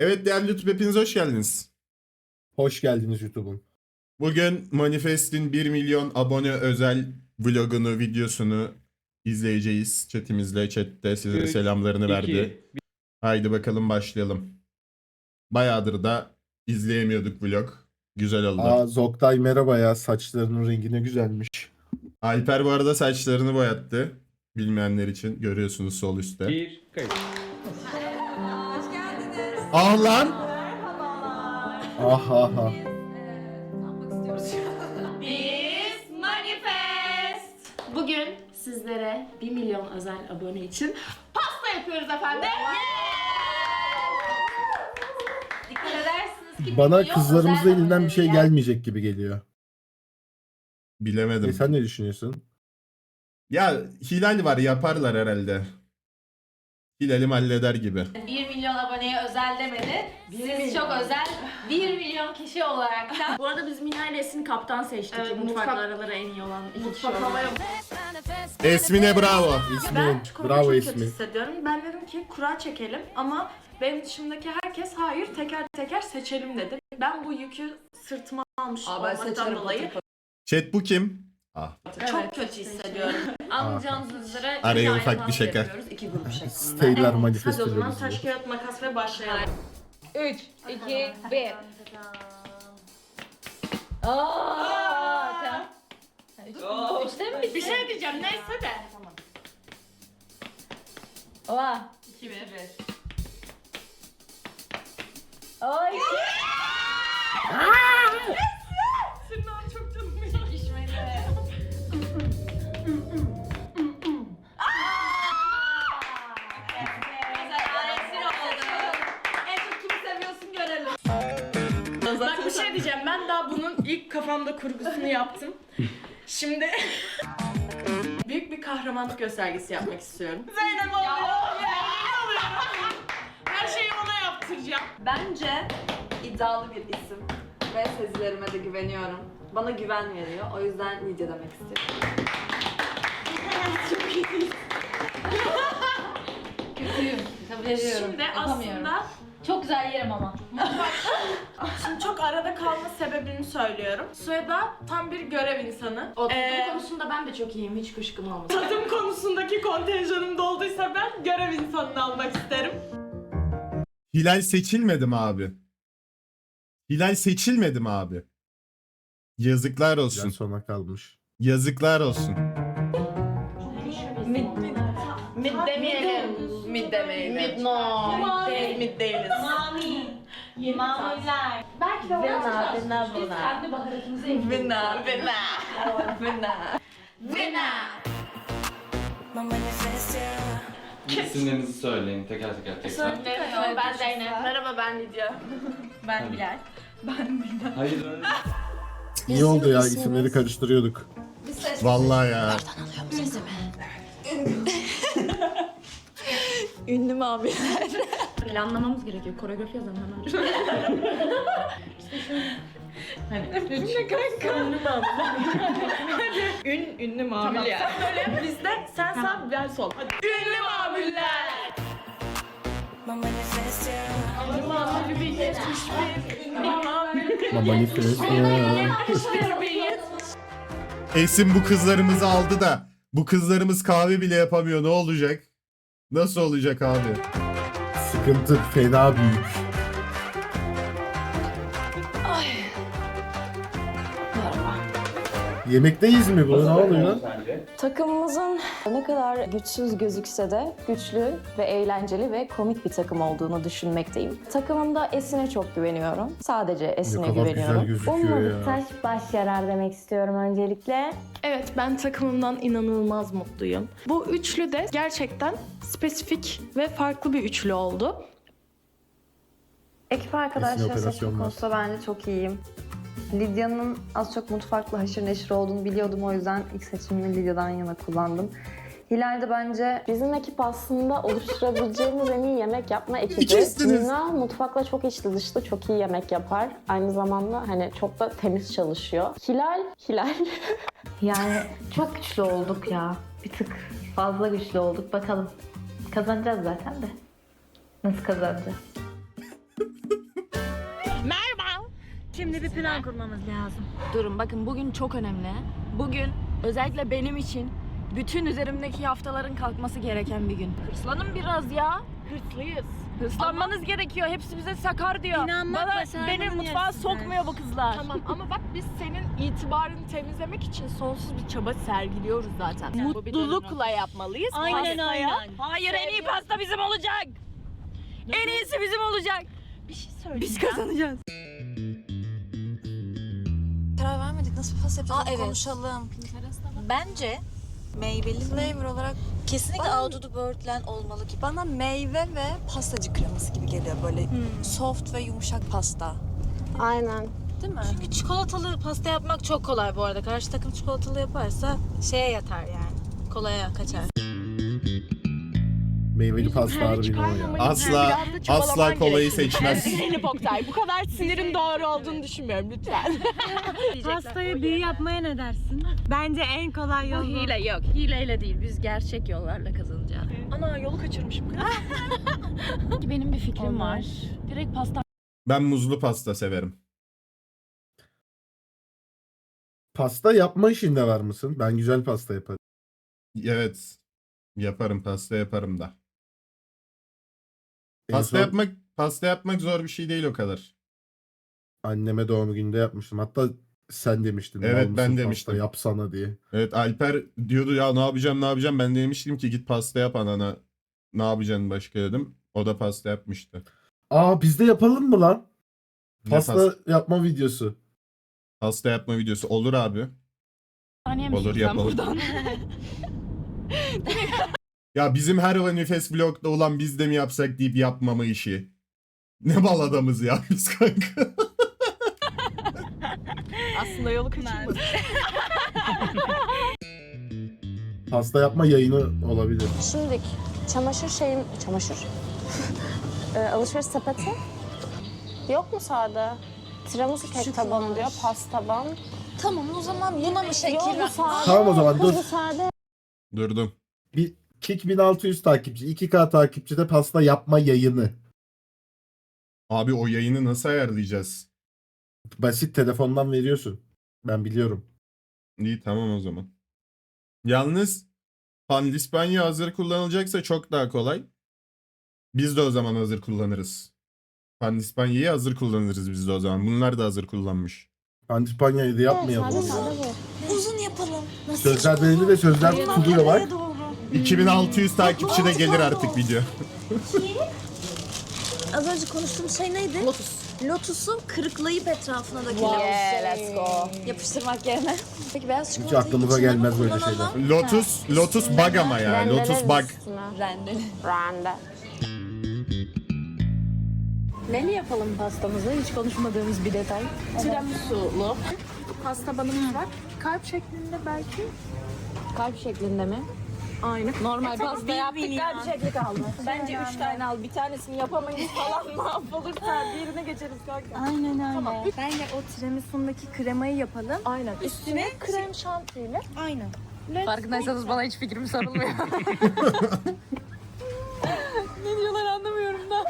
Evet değerli YouTube hepiniz hoş geldiniz. Hoş geldiniz YouTube'um. Bugün Manifest'in 1 milyon abone özel vlogunu, videosunu izleyeceğiz. Chatimizle, chatte size Üç, selamlarını verdi. İki. Haydi bakalım başlayalım. Bayağıdır da izleyemiyorduk vlog. Güzel oldu. Aa Zoktay merhaba ya saçlarının rengi ne güzelmiş. Alper bu arada saçlarını boyattı. Bilmeyenler için görüyorsunuz sol üstte. Bir, kayıt. Ah lan! Ah ah ah. Biz Manifest. Bugün sizlere 1 milyon özel abone için pasta yapıyoruz efendim. Dikkat edersiniz ki Bana milyon kızlarımızın özel elinden bir şey aboneler- gelmeyecek gibi geliyor. Bilemedim. E, sen ne düşünüyorsun? Ya Hilal var yaparlar herhalde. Hilal'im halleder gibi. 1 milyon aboneye özel demedi. Siz çok özel 1 milyon kişi olarak da Bu arada biz Mina ile Esin kaptan seçtik. Evet, Mutfakla mutfak- araları en iyi olan iki kişi mutfak oldu. havaya Esmine bravo. İsmin. Ben çikolatayı Bravo çok kötü ismi. hissediyorum. Ben dedim ki kura çekelim ama benim dışımdaki herkes hayır teker teker seçelim dedi. Ben bu yükü sırtıma almış olmaktan dolayı Chat bu kim? Ah. çok kötü hissediyorum. Anlayacağınız üzere Araya iki ufak ayrı bir pas şaka. yapıyoruz, iki grup şeklinde. Steyler Hadi o zaman manifestolarımız. taş kağıt makas ve başlayalım. 3, 2, 1. Aaa! Tamam. Üçte mi bitti? Bir şey diyeceğim neyse de. Oha. 2 1. Ay. İlk kafamda kurgusunu yaptım. Şimdi büyük bir kahramanlık göstergesi yapmak istiyorum. Zeynep oluyor. Her şeyi ona yaptıracağım. Bence iddialı bir isim ve sezilerime de güveniyorum. Bana güven veriyor. O yüzden Lidya demek istiyorum. Kötüyüm. Kabul ediyorum. Şimdi aslında Çok güzel yerim ama. şimdi çok arada kalma sebebini söylüyorum. Sueda tam bir görev insanı. O tadım Ee, konusunda ben de çok iyiyim. Hiç kuşkum olmasın. tadım konusundaki kontenjanım dolduysa ben görev insanını almak isterim. Hilal seçilmedi mi abi? Hilal seçilmedi mi abi? Yazıklar olsun. sona kalmış. Yazıklar olsun. Mid demeyelim. Mid no. Mid değil, mid değiliz. Mamuller. Belki de ona Vina, çıkar. vina, Biz vina. kendi baharatımızı ekliyoruz. Vina, vina. Vina. Vina. İsimlerinizi söyleyin teker teker tekrar. Merhaba ben Zeynep. Merhaba ben Lidya. Ben Bilal. Hayır öyle. İyi oldu ya isimleri karıştırıyorduk. Vallahi ya. Ünlü abi? Planlamamız gerekiyor. Koreografi yazalım hemen. Hani üç. Ünlü mü abi? Ün, ünlü mamuller. Sen böyle bizde sen sağ ben sol. Hadi. Ünlü. Ünlü. Ünlü bir. Esin bu kızlarımızı aldı da bu kızlarımız kahve bile yapamıyor. Ne olacak? Nasıl olacak abi? Sıkıntı fena büyük. Yemekteyiz mi bu? Ne oluyor? Takımımızın ne kadar güçsüz gözükse de güçlü ve eğlenceli ve komik bir takım olduğunu düşünmekteyim. Takımımda Esin'e çok güveniyorum. Sadece Esin'e kadar güzel güveniyorum. gözüküyor Ummadık ya. taş baş yarar demek istiyorum öncelikle. Evet ben takımımdan inanılmaz mutluyum. Bu üçlü de gerçekten spesifik ve farklı bir üçlü oldu. Ekip arkadaşları seçme operasyonlar. konusunda bence çok iyiyim. Lidya'nın az çok mutfakla haşır neşir olduğunu biliyordum. O yüzden ilk seçimimi Lidya'dan yana kullandım. Hilal de bence Bizim ekip aslında oluşturabileceğimiz en iyi yemek yapma ekibi. İkisiniz. Mina mutfakla çok içli dışlı çok iyi yemek yapar. Aynı zamanda hani çok da temiz çalışıyor. Hilal, Hilal Yani çok güçlü olduk ya. Bir tık fazla güçlü olduk. Bakalım. Kazanacağız zaten de. Nasıl kazanacağız? Şimdi bir plan kurmamız lazım. Durun bakın bugün çok önemli. Bugün özellikle benim için bütün üzerimdeki haftaların kalkması gereken bir gün. Hırslanın biraz ya. Hırslıyız. Hırslanmanız gerekiyor. Hepsi bize sakar diyor. İnanmak Bana başarmanın beni mutfağa yarısıdır. sokmuyor bu kızlar. Tamam ama bak biz senin itibarını temizlemek için sonsuz bir çaba sergiliyoruz zaten. Bu bir Mutlulukla yapmalıyız. Aynen Pastaya. aynen. Hayır en iyi pasta bizim olacak. En iyisi bizim olacak. Bir şey söyleyeceğim. Biz kazanacağız. Vermedik. Nasıl bir pasta yapacağız? Aa, evet. Konuşalım. Bence meyveli flavor olarak kesinlikle Ahududu Birdland olmalı ki. Bana meyve ve pastacı kreması gibi geliyor böyle soft ve yumuşak pasta. Aynen. Değil mi? Çünkü çikolatalı pasta yapmak çok kolay bu arada. Karşı takım çikolatalı yaparsa şeye yatar yani. Kolaya kaçar. Meyveli pasta harbi o ya. Asla asla kolayı seçmez. Zeynep Oktay bu kadar sinirin doğru olduğunu düşünmüyorum lütfen. Pastayı büyü yapmaya ne dersin? Bence en kolay yol bu. Hile yok. Hileyle değil. Biz gerçek yollarla kazanacağız. Ana yolu kaçırmışım. Benim bir fikrim var. Direkt pasta Ben muzlu pasta severim. Pasta yapma işinde var mısın? Ben güzel pasta yaparım. Evet. Yaparım pasta yaparım da. Pasta son yapmak pasta yapmak zor bir şey değil o kadar. anneme doğum gününde yapmıştım. Hatta sen demiştin. Evet, "Mal ben mısın pasta demiştim. Yapsana diye. Evet Alper diyordu ya ne yapacağım ne yapacağım. Ben de demiştim ki git pasta yap anana. Ne yapacaksın başka dedim. O da pasta yapmıştı. Aa biz de yapalım mı lan? Ne Pasta pas- yapma videosu. pasta yapma videosu olur abi. saniye Olur, yapalım. buradan? Ya bizim her manifest vlogda olan biz de mi yapsak deyip yapmama işi. Ne bal adamız ya biz kanka. Aslında yolu kaçırmadık. Pasta yapma yayını olabilir. Şimdi çamaşır şeyim... Çamaşır. Ee, alışveriş sepeti. Yok mu sade? Tiramisu kek tabanı diyor, pasta taban. Tamam o zaman buna mı şekil Yok bu sade. Tamam o zaman dur. Bu. Durdum. Bir Kick 1600 takipçi. 2K takipçi de pasta yapma yayını. Abi o yayını nasıl ayarlayacağız? Basit telefondan veriyorsun. Ben biliyorum. İyi tamam o zaman. Yalnız Pandispanya hazır kullanılacaksa çok daha kolay. Biz de o zaman hazır kullanırız. Pandispanya'yı hazır kullanırız biz de o zaman. Bunlar da hazır kullanmış. Pandispanya'yı da yapmayalım. Uzun yapalım. Sözler belirli ve sözler kuruyorlar. 2600 takipçi de gelir artık video. Az önce konuştuğum şey neydi? Lotus. Lotus'un kırıklayıp etrafına dökülüyor. Yeah, let's go. Yapıştırmak yerine. Peki beyaz Hiç çikolata aklımıza içinde gelmez böyle şeyler. Lotus, Lotus bug ama ya. Lotus bug. Rendeli. Rende. Neyle yapalım pastamızı? Hiç konuşmadığımız bir detay. Tiramisu'lu. Pasta banımız var. Kalp şeklinde belki. Kalp şeklinde mi? Aynen. Normal pasta bir yaptık kalp ya. şekli kaldı. Bence üç tane al. Bir tanesini yapamayız falan mahvolursa diğerine geçeriz kanka. Aynen öyle. Bence o tiramisu'ndaki kremayı yapalım. Aynen. Üstüne krem şantiyle. Aynen. Farkındaysanız bana hiç fikrim sorulmuyor. ne diyorlar anlamıyorum da.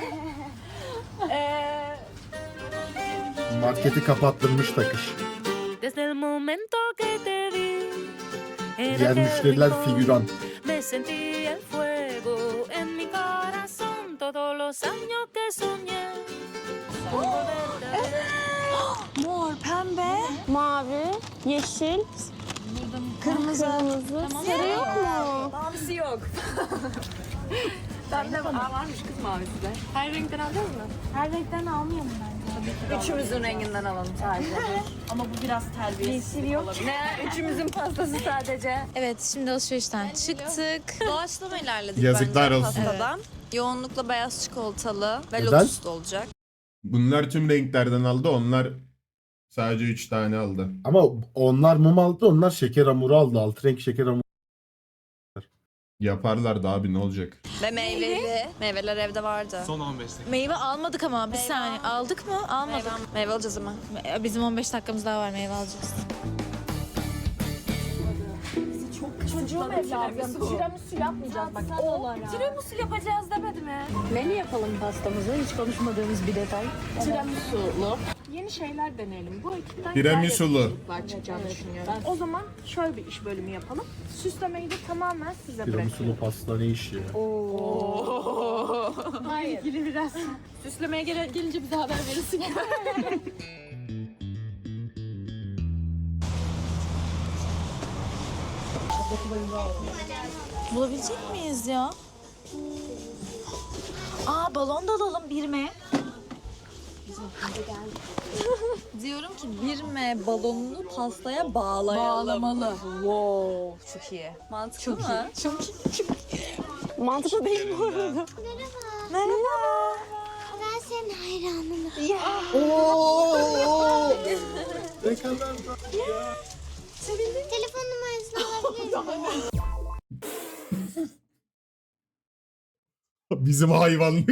Marketi kapattırmış takış. Desde el momento que te vi, Diğer müşteriler figüran. Sentí el fuego en mi corazón todos los años que soñé. ver. Mor, pembe. Mavi, yeşil, kırmızı, sarı yok mu? Mavisi yok. Bende var. Aa, varmış kız mavisi de. Her renkten alacağız mı? Her renkten almayalım bence. Üçümüzün renginden alalım sadece. Ama bu biraz terbiyesiz. Yok. ne? Üçümüzün pastası sadece. Evet şimdi alışverişten çıktık. Doğaçlama ilerledik Yazıklar bence olsun. pastadan. Yoğunlukla beyaz çikolatalı ve Neden? lotuslu olacak. Bunlar tüm renklerden aldı. Onlar sadece 3 tane aldı. Ama onlar mum aldı, onlar şeker hamuru aldı. Alt renk şeker hamuru. Yaparlardı abi ne olacak? Ve meyveli. Meyveler evde vardı. Son 15 dakika. Meyve almadık ama bir saniye. Aldık mı? Almadık. Meyve, alacağız ama. Bizim 15 dakikamız daha var meyve alacağız. Çocuğum evladım. Tiramisu yapmayacağız bak. O Tiramisu yapacağız demedi mi? Neli yapalım pastamızı? Hiç konuşmadığımız bir detay. Tiramisu'lu. yeni şeyler deneyelim. Bu ekipten Tiramisulu. yapıcılıklar çıkacağını düşünüyorum. O zaman şöyle bir iş bölümü yapalım. Süslemeyi de tamamen size bırakıyorum. Tiramisulu pasta ne iş ya? Oo. Hayır. İlgili biraz. Süslemeye gel- gelince bize haber verirsin. Bulabilecek miyiz ya? Aa balon da alalım birme. Diyorum ki bir M balonunu pastaya bağlayalım. Bağlamalı. Wow çok iyi. Mantıklı Çok mı? iyi. Çok iyi. Mantıklı değil bu arada. Merhaba. Ben senin hayranınım. Oo! ne kadar Telefon numarasını alabilir miyim? Bizim hayvanlık.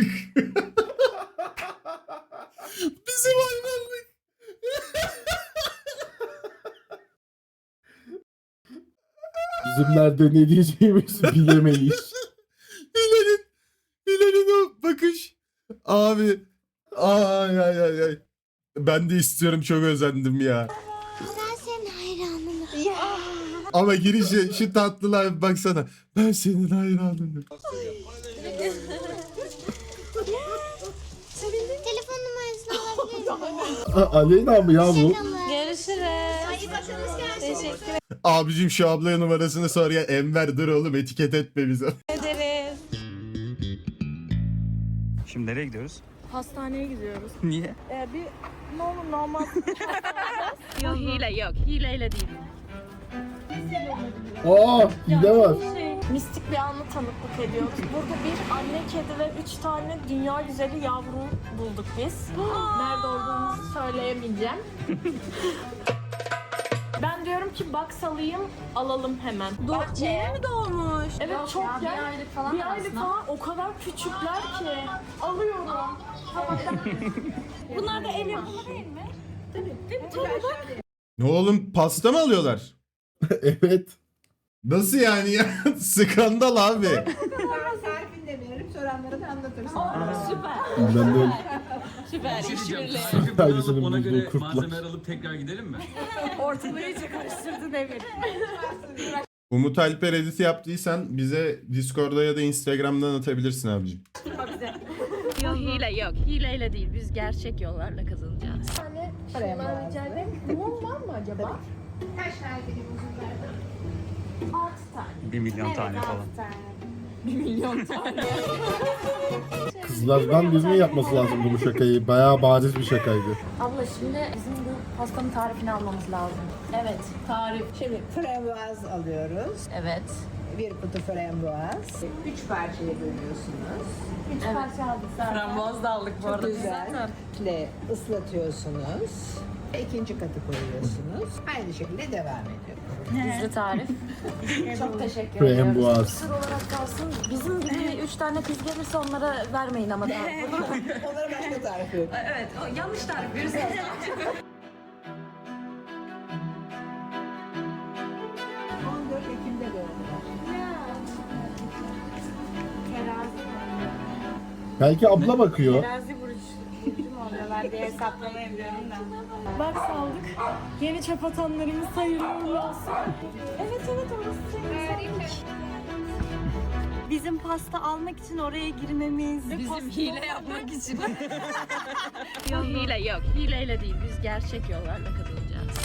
Bizim hayvanlık. Bizim nerede ne diyeceğimizi bilemeyiz. Hilal'in, Hilal'in o bakış. Abi. Ay ay ay ay. Ben de istiyorum çok özendim ya. Ama girişe şu tatlılar baksana. Ben senin hayranınım. Telefon numarasını alabilir miyim? Aleyna mı ya bu? Görüşürüz. Teşekkür Abicim şu ablaya numarasını sor ya. Enver dur oğlum etiket etme bize. ederiz. Şimdi nereye gidiyoruz? Hastaneye gidiyoruz. Niye? Ee, bir ne olur normal Yok hile yok. Hileyle değil. Aa hile var. mistik bir anı tanıklık ediyoruz. Burada bir anne kedi ve üç tane dünya güzeli yavru bulduk biz. Nerede olduğumuzu söyleyemeyeceğim. ben diyorum ki box alayım, alalım hemen. Yeni mi doğmuş? Evet çok ya, bir aylık falan. Bir aylık falan o kadar küçükler ki. Alıyorum. Bunlar da el yapımı değil mi? Ne oğlum pasta mı alıyorlar? evet. Nasıl yani ya? Skandal abi. Ben de Süper Aynısını bulduğu kurtlar. alıp tekrar gidelim mi? Ortalığı iyice karıştırdın Emir. Umut Alper editi yaptıysan bize Discord'da ya da Instagram'dan atabilirsin abicim. Yok hile yok. Hileyle değil. Biz gerçek yollarla kazanacağız. Şundan rica ederim. Limon var mı acaba? Kaç tane limonumuz var? 6 tane. Bir milyon tane falan. Kızlardan birinin yapması lazım bu şakayı. Bayağı bariz bir şakaydı. Abla şimdi bizim bu pastanın tarifini almamız lazım. Evet, tarif. Şimdi frambuaz alıyoruz. Evet. Bir kutu frambuaz. Üç parçaya bölüyorsunuz. Üç parça aldık zaten. Frambuaz da aldık bu arada. Güzel. Ile ıslatıyorsunuz. İkinci katı koyuyorsunuz. Aynı şekilde devam ediyor. Gizli tarif. Çok teşekkür ederim. Frambuaz. Sır olarak kalsın. Bizim gibi üç tane kız gelirse onlara vermeyin ama daha. Onlara başka tarif yok. Evet, o yanlış tarif verirsen. 14 Ekim'de doğumlar. Belki abla bakıyor. Bak saldık. Yeni çöp atanlarımız hayırlı uğurlu olsun. Evet evet orası senin. Bizim pasta almak için oraya girmemiz. Bizim hile yapmak için. Yok hile yok. Hileyle değil. Biz gerçek yollarla kazanacağız.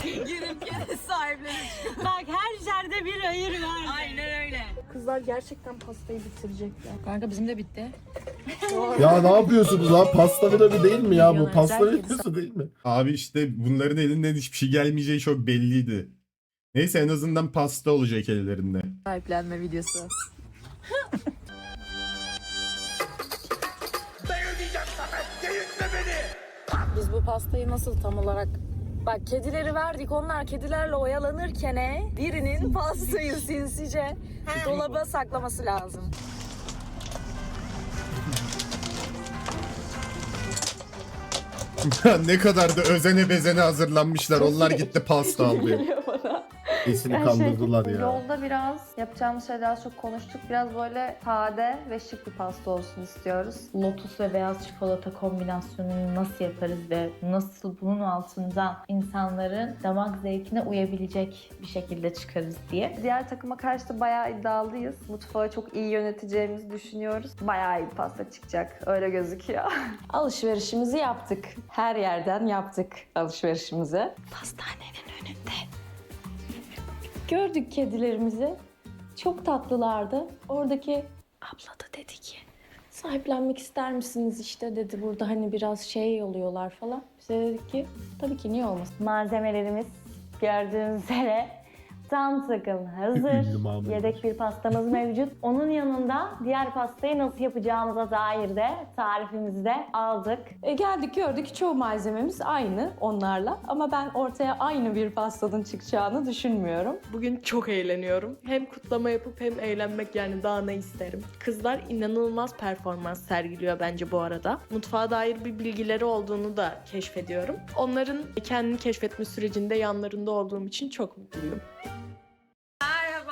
Girip gene sahiplenir. Bak her yerde bir hayır var. Aynen öyle. Kızlar gerçekten pastayı bitirecekler. Kanka bizim de bitti. Ya ne yapıyorsunuz lan? Pasta bile değil mi ya bu? Pasta videosu değil mi? Abi işte bunların elinden hiçbir şey gelmeyeceği çok belliydi. Neyse en azından pasta olacak ellerinde. Sahiplenme videosu. Biz bu pastayı nasıl tam olarak Bak kedileri verdik onlar kedilerle oyalanırken e, birinin pastayı sinsice dolaba saklaması lazım. ne kadar da özene bezene hazırlanmışlar. Onlar gitti pasta aldı. Geliyor bana. Esin'i Her kandırdılar şey, ya. Yolda biraz yapacağımız şeyler az çok konuştuk. Biraz böyle sade ve şık bir pasta olsun istiyoruz. Lotus ve beyaz çikolata kombinasyonunu nasıl yaparız ve nasıl bunun altından insanların damak zevkine uyabilecek bir şekilde çıkarız diye. Diğer takıma karşı da bayağı iddialıyız. Mutfağı çok iyi yöneteceğimizi düşünüyoruz. Bayağı iyi pasta çıkacak. Öyle gözüküyor. Alışverişimizi yaptık. Her yerden yaptık alışverişimizi. Pastanenin önünde Gördük kedilerimizi. Çok tatlılardı. Oradaki abla da dedi ki sahiplenmek ister misiniz işte dedi. Burada hani biraz şey oluyorlar falan. Bize dedik ki tabii ki niye olmasın. Malzemelerimiz gördüğünüz üzere tam takım hazır. Yedek bir pastamız mevcut. Onun yanında diğer pastayı nasıl yapacağımıza dair de tarifimizi de aldık. E, geldik gördük çoğu malzememiz aynı onlarla ama ben ortaya aynı bir pastanın çıkacağını düşünmüyorum. Bugün çok eğleniyorum. Hem kutlama yapıp hem eğlenmek yani daha ne isterim. Kızlar inanılmaz performans sergiliyor bence bu arada. Mutfağa dair bir bilgileri olduğunu da keşfediyorum. Onların kendini keşfetme sürecinde yanlarında olduğum için çok mutluyum.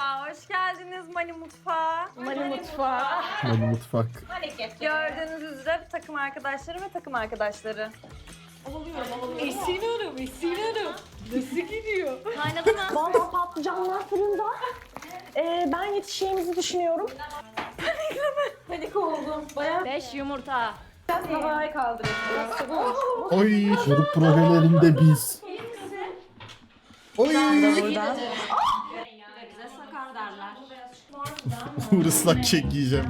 Merhaba, hoş geldiniz Mani Mutfağı. Mani Mutfağı. Mani mutfak. Gördüğünüz üzere bir takım arkadaşları ve takım arkadaşları. Esin Hanım, Esin Hanım. Nasıl gidiyor? Kaynadı mı? Valla patlıcanlar fırında. Ee, ben yetişeceğimizi düşünüyorum. Panik oldum. Bayağı 5 yumurta. biraz havaya kaldırın. Oy. Şurup projelerinde biz. Oy. Buradan. Bize sakar derler. Islak kek yiyeceğim.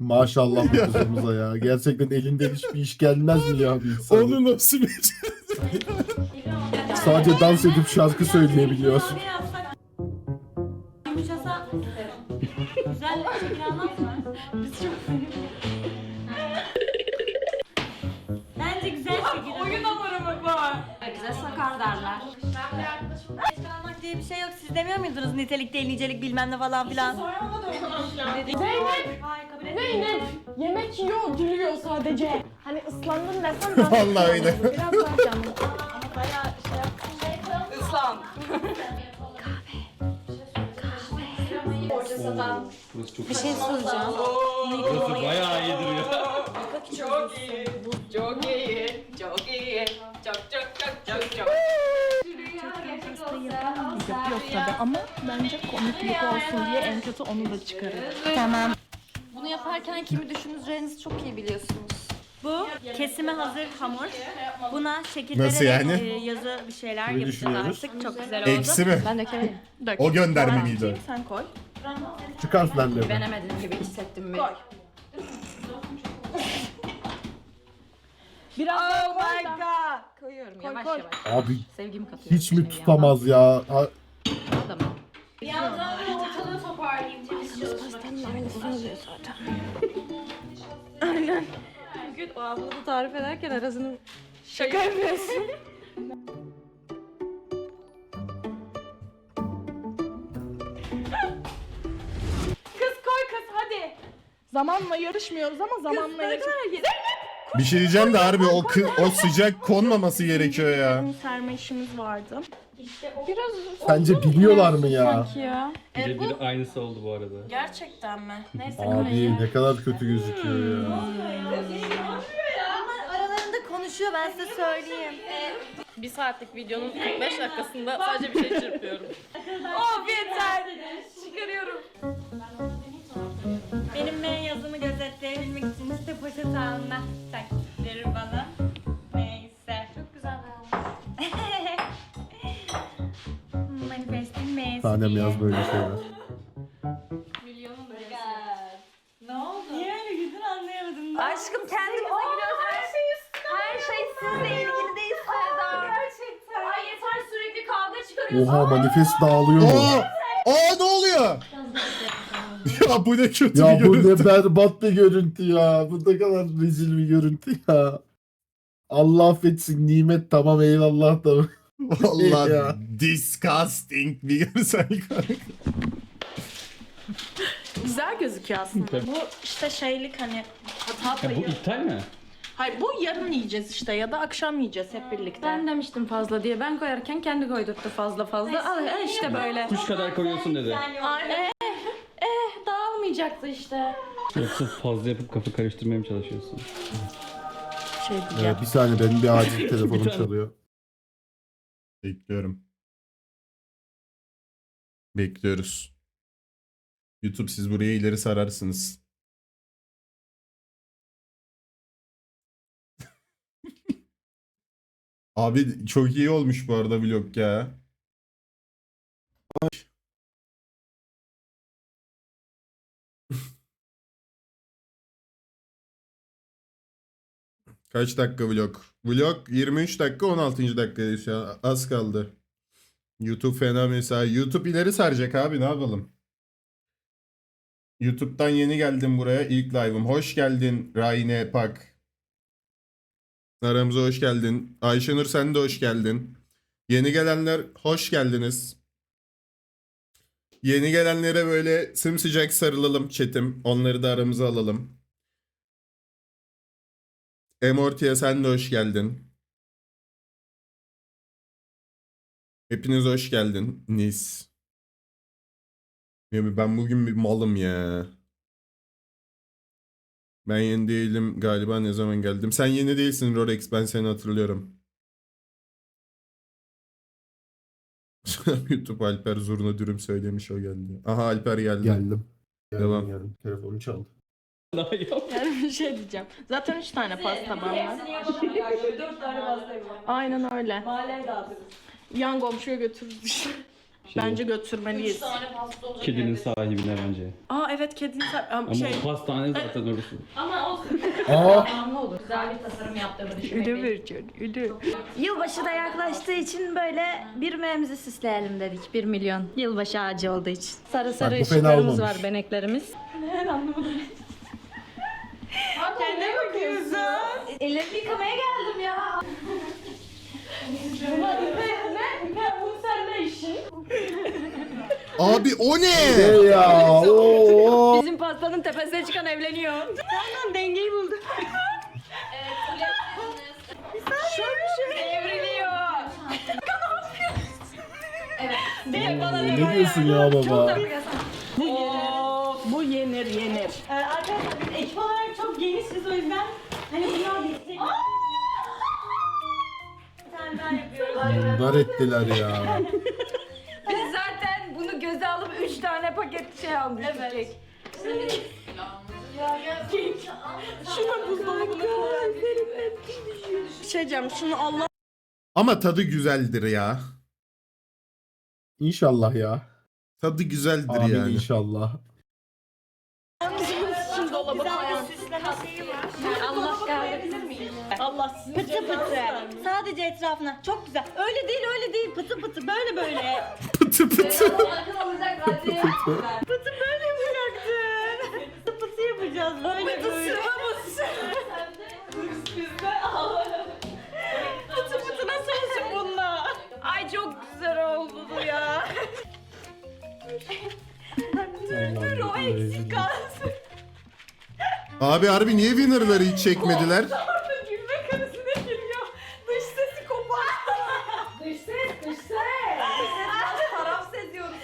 Maşallah bu kızımıza ya. Gerçekten elinden hiçbir iş gelmez mi ya bir insan? Onu nasıl bir Sadece dans edip şarkı söyleyebiliyor. Diye bir şey yok. Siz demiyor muydunuz nitelik değil nicelik bilmem ne falan filan? Zeynep yemek yiyor, gülüyor sadece. Hani ıslandın desem ben Vallahi öyle. biraz daha canlı. Ama bayağı şey yaptım. Islan. Bir şey soracağım. Burası bayağı iyi duruyor. Çok iyi. Çok iyi. Çok iyi. Çok çok çok çok çok. Yok tabii ama bence komiklik olsun diye en kötü onu da çıkarırım. Tamam. Bunu yaparken kimi düşüneceğinizi çok iyi biliyorsunuz. Bu kesime hazır hamur. Buna şekillere Nasıl yani? e, yazı bir şeyler Ne yapacağız düşünüyoruz? artık. Çok güzel oldu. Eksi mi? Ben dökemedim. Dök. O gönderme miydi? Sen koy. Çıkar falan diyor. Denemediğim gibi hissettim mi? Koy. Biraz Oh my god. Koyuyorum Koy, yavaş koy. yavaş. Abi Sevgimi katıyorum. hiç mi tutamaz ya? Ha- Adamı. Bugün o abla da tarif ederken arasını Şaka yapıyorsun. kız koy kız hadi. Zamanla yarışmıyoruz ama zamanla yarışıyoruz. Bir şey diyeceğim de harbi o, kı- o sıcak konmaması gerekiyor ya. Serme işimiz vardı. Sence biliyorlar mı ya? Sanki ya. Birebir aynısı oldu bu arada. Gerçekten mi? Neyse Abi ne kadar kötü gözüküyor ya. aralarında konuşuyor ben size söyleyeyim. Bir saatlik videonun 45 dakikasında sadece bir şey çırpıyorum. of yeter. Çıkarıyorum. Benim ne yazımı gözetleyebilmek için işte poşet almazsak verir bana. Neyse. Çok güzel Manifestin M'si Tanem diye. yaz böyle şeyler. Ne oldu? Niye öyle güldün anlayamadım. Aşkım kendimize gülüyoruz. Her şey üstüne. Her şey sizinle ilgili değil Seda. Gerçekten. Ay yeter sürekli kavga çıkarıyorsun. Oha manifest dağılıyor mu? Aa! Aa ne oluyor? Ya bu ne kötü Ya bir bu görüntü. ne berbat bir görüntü ya. Bu ne kadar rezil bir görüntü ya. Allah affetsin nimet tamam eyvallah tamam. Vallahi Ya. disgusting bir görsel kanka. Güzel gözüküyor aslında. Bu işte şeylik hani hata Ya bu payı. iptal mi? Hayır bu yarın yiyeceğiz işte ya da akşam yiyeceğiz hep birlikte. Ben demiştim fazla diye. Ben koyarken kendi koydurttu fazla fazla. Al işte böyle. Kuş kadar koyuyorsun dedi. Ay, eh, dağılmayacaktı işte. Yoksa fazla yapıp kafa karıştırmaya mı çalışıyorsun? Şey Ee, bir saniye benim bir acil telefonum çalıyor. Bekliyorum. Bekliyoruz. YouTube siz buraya ileri sararsınız. Abi çok iyi olmuş bu arada vlog ya. Kaç dakika vlog? Vlog 23 dakika 16. dakika şu an. Az kaldı. YouTube fena mesai. YouTube ileri saracak abi ne yapalım? YouTube'dan yeni geldim buraya. İlk live'ım. Hoş geldin Rayne Pak. Aramıza hoş geldin. Ayşenur sen de hoş geldin. Yeni gelenler hoş geldiniz. Yeni gelenlere böyle sımsıcak sarılalım chatim. Onları da aramıza alalım. Emorti'ye sen de hoş geldin. Hepiniz hoş geldin. Nis. Ya ben bugün bir malım ya. Ben yeni değilim galiba ne zaman geldim. Sen yeni değilsin Rolex ben seni hatırlıyorum. YouTube Alper zurna dürüm söylemiş o geldi. Aha Alper geldi. Geldim. Geldim, Devam. geldim. Telefonum çaldı. Yani bir şey diyeceğim. Zaten üç tane pasta tabağım var. Aynen öyle. Mahalleye dağıtırız. Yan komşuya götürürüz işte. Bence götürmeliyiz. Kedinin sahibine bence. Aa evet Am- Ama şey. o pastane zaten orası. Ama olsun. Aa! Anlamlı olur. Güzel bir tasarım yaptığımı. Ödü vereceksin, ödü. Yılbaşı da yaklaştığı için böyle bir mevzi süsleyelim dedik. 1 milyon. Yılbaşı ağacı olduğu için. Sarı sarı bu fena ışıklarımız olmamış. var, beneklerimiz. Ne. Kendine bakıyorsun. Ellerimi yıkamaya geldim ya. Buna İpe ne? İpe bu sen ne işin? Abi o ne? Ne ya? Oo. Bizim pastanın tepesine çıkan evleniyor. Tamam dengeyi buldum. Şöyle şey evriliyor. evet. Direkt bana Ne diyorsun ya baba? Bu yenir yenir. Ee, arkadaşlar biz ekip olarak genişiz o yüzden hani bunlar destek. Bir tane daha yapıyoruz. Bunlar ettiler ya. Biz zaten bunu göze alıp 3 tane paket şey almıştık. Evet. Şuna buzdolabına koy. Bir şey diyeceğim şunu Allah Ama tadı güzeldir ya. İnşallah ya. Tadı güzeldir Amin yani. inşallah. şimdi dolaba koyalım. Allah kahretsin. Allah size Pıtı pıtı. Sadece etrafına. Çok güzel. Öyle değil öyle değil. Pıtı pıtı böyle böyle. Pıtı pıtı. Yakın olacak hadi. Pıtı böyle yapacaksın. Pıtı pıtı yapacağız böyle böyle. Pıtı pıtı nasıl olsun bununla? Ay çok güzel oldu bu ya. Dur o eksik kalsın. Abi harbi niye winner'ları hiç çekmediler? Orada gülme karısına giriyor. Dış sesi kopar. Dış ses dış ses. Taraf seziyoruz.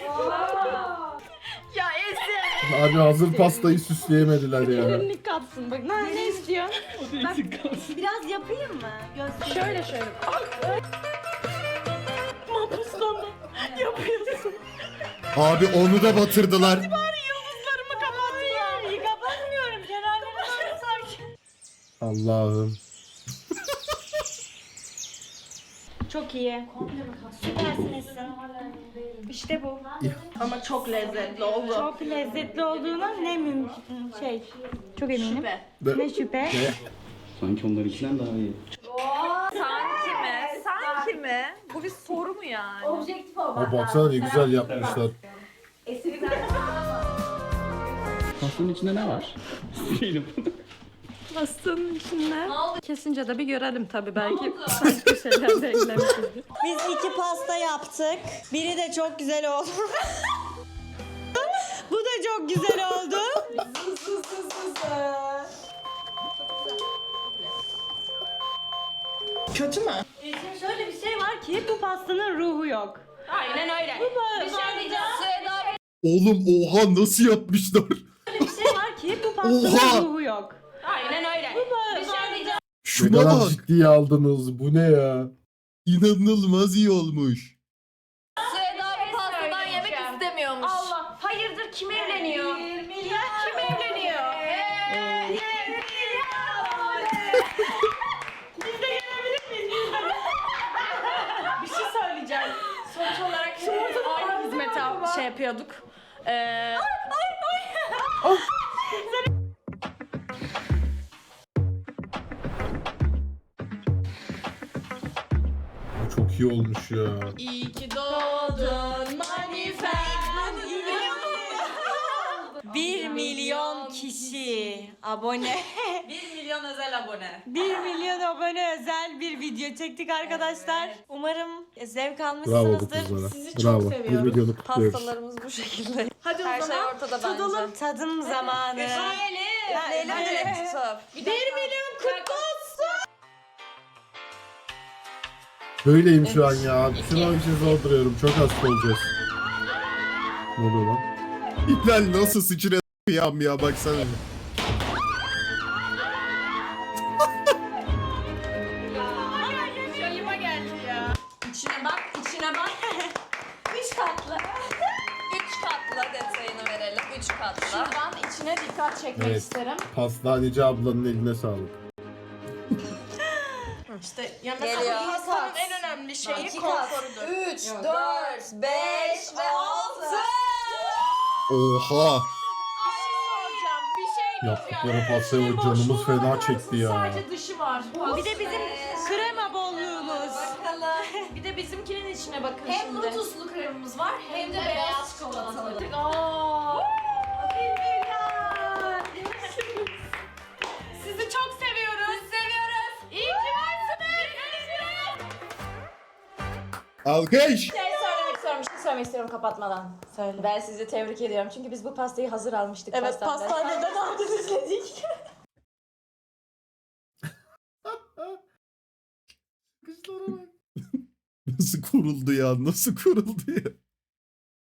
ya Esen. Abi hazır pastayı süsleyemediler ya. Gelinlik katsın bak. Ne, ne istiyorsun? Bak, biraz yapayım mı? Göz Şöyle şöyle. Mahpuslanma. Yapıyorsun. Abi onu da batırdılar. Allah'ım. Çok iyi. Süpersin Esin. İşte bu. Ama çok lezzetli oldu. Çok lezzetli olduğuna ne mümkün şey. Çok eminim. Şüphe. Ne şüphe. Sanki onlarınkinden daha iyi. Sanki mi? Sanki mi? Bu bir soru mu yani? Objektif ol. O baksana ne güzel yapmışlar. Pastanın içinde ne var? Değilim. Pastanın içinde. Kesince de bir görelim tabii belki başka şeyler de eklemişizdir. Biz iki pasta yaptık. Biri de çok güzel oldu. Bu da çok güzel oldu. Kötü mü? şöyle bir şey var ki bu pastanın ruhu yok. Aynen öyle. Bir şey diyeceğim. Oğlum oha nasıl yapmışlar? Şöyle bir şey var ki bu pastanın Oha! ruhu yok. Aynen öyle. Bir şey diyeceğim. Ne Şuna kadar bak. ciddiye aldınız. Bu ne ya? İnanılmaz iyi olmuş. Süheda bu pastadan yemek istemiyormuş. Allah hayırdır kim evleniyor? Kim evleniyor? Bir şey söyleyeceğim. Sonuç olarak aynı hizmete şey yapıyorduk. Ee, iyi olmuş ya. İyi ki doğdun Manifer. 1 milyon kişi abone. 1 milyon özel abone. 1 milyon abone özel bir video çektik arkadaşlar. Umarım zevk Bravo bu almışsınızdır. kızlara. Sizi çok Bravo. seviyoruz. Bir milyonu kutluyoruz. Pastalarımız bu şekilde. Hadi Her o şey zaman ortada tadalım. bence. Tadım zamanı. Üfleyelim. Bir milyon kutlu Böyleyim şu an ya. Şuna bir şey zor duruyorum. Çok hasta olacağız. Ne oluyor lan? İlal nasıl sıçra kıyam ya baksana. Şalima geldi ya. İçine bak, içine bak. 3 katlı. 3 katlı detayını verelim. 3 katlı. Şuradan içine dikkat çekmek Evet. isterim. Pastaneci ablanın eline sağlık. İşte ya Geliyor. mesela pastanın Kat. en önemli şeyi İki kat. konforudur. 3, 4, 5 ve 6. Oha. Bir şey soracağım. Bir Yaptıkları pastaya bak, canımız fena çekti ya. Sadece dışı var. Bir de bizim krema bolluğumuz. Bakalım. Bir de bizimkinin içine bakın Hem şimdi. lotuslu kremamız var hem de beyaz çikolatalı. Aa. Sizi Alkış. Şey söylemek istiyorum, bir şey söylemek istiyorum kapatmadan. Söyle. Ben sizi tebrik ediyorum çünkü biz bu pastayı hazır almıştık. Evet pastanede. pastaneden aldınız dedik. Kızlara bak. Nasıl kuruldu ya? Nasıl kuruldu ya?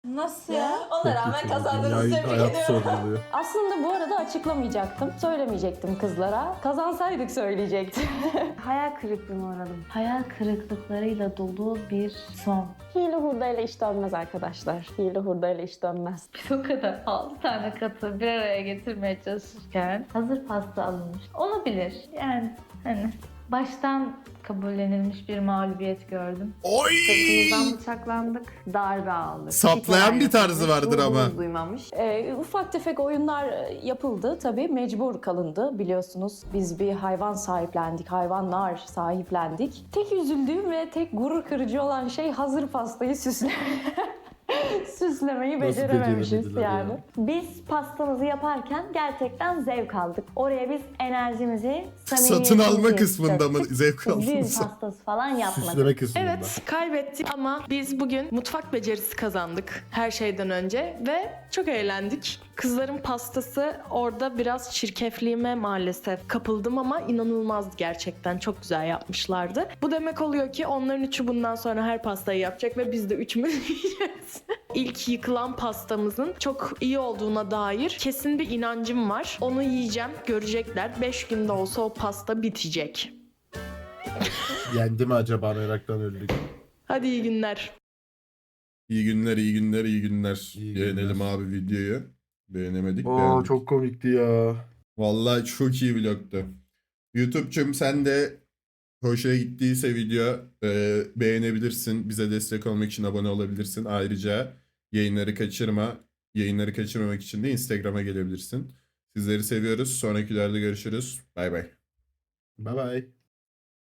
Nasıl ya? Ona rağmen Dünyayı tebrik hayat ediyorum. sorguluyor. Aslında bu arada açıklamayacaktım. Söylemeyecektim kızlara. Kazansaydık söyleyecektim. Hayal kırıklığına uğradım. Hayal kırıklıklarıyla dolu bir son. Hile hurdayla iş dönmez arkadaşlar. Hile hurdayla iş dönmez. Biz o kadar 6 tane katı bir araya getirmeye çalışırken hazır pasta alınmış. Olabilir. Yani hani baştan kabullenilmiş bir mağlubiyet gördüm. Oy! Sırtımızdan bıçaklandık, darbe aldık. Saplayan bir tarzı vardır ama. Duymamış. Ee, ufak tefek oyunlar e, yapıldı. Tabii mecbur kalındı biliyorsunuz. Biz bir hayvan sahiplendik, hayvanlar sahiplendik. Tek üzüldüğüm ve tek gurur kırıcı olan şey hazır pastayı süsle. süslemeyi Nasıl becerememişiz beceremediler ya? yani. Biz pastamızı yaparken gerçekten zevk aldık. Oraya biz enerjimizi, Satın samimiyetimizi alma kısmında mı döktük. zevk Düğün aldınız? pastası falan yapmadık. Süsleme kısmında. Evet kaybettik ama biz bugün mutfak becerisi kazandık her şeyden önce ve çok eğlendik. Kızların pastası orada biraz çirkefliğime maalesef kapıldım ama inanılmazdı gerçekten çok güzel yapmışlardı. Bu demek oluyor ki onların üçü bundan sonra her pastayı yapacak ve biz de üçümüz yiyeceğiz. İlk yıkılan pastamızın çok iyi olduğuna dair kesin bir inancım var. Onu yiyeceğim, görecekler. 5 günde olsa o pasta bitecek. Yendi mi acaba meraktan öldük. Hadi iyi günler. İyi günler, iyi günler, iyi günler. İyi Beğenelim günler. abi videoyu. Beğenemedik. Oo beğendik. çok komikti ya. Vallahi çok iyi vlogtu. YouTube'cum sen de hoşuna gittiyse video e, beğenebilirsin. Bize destek olmak için abone olabilirsin. Ayrıca yayınları kaçırma. Yayınları kaçırmamak için de Instagram'a gelebilirsin. Sizleri seviyoruz. Sonrakilerde görüşürüz. Bay bay. Bye bye.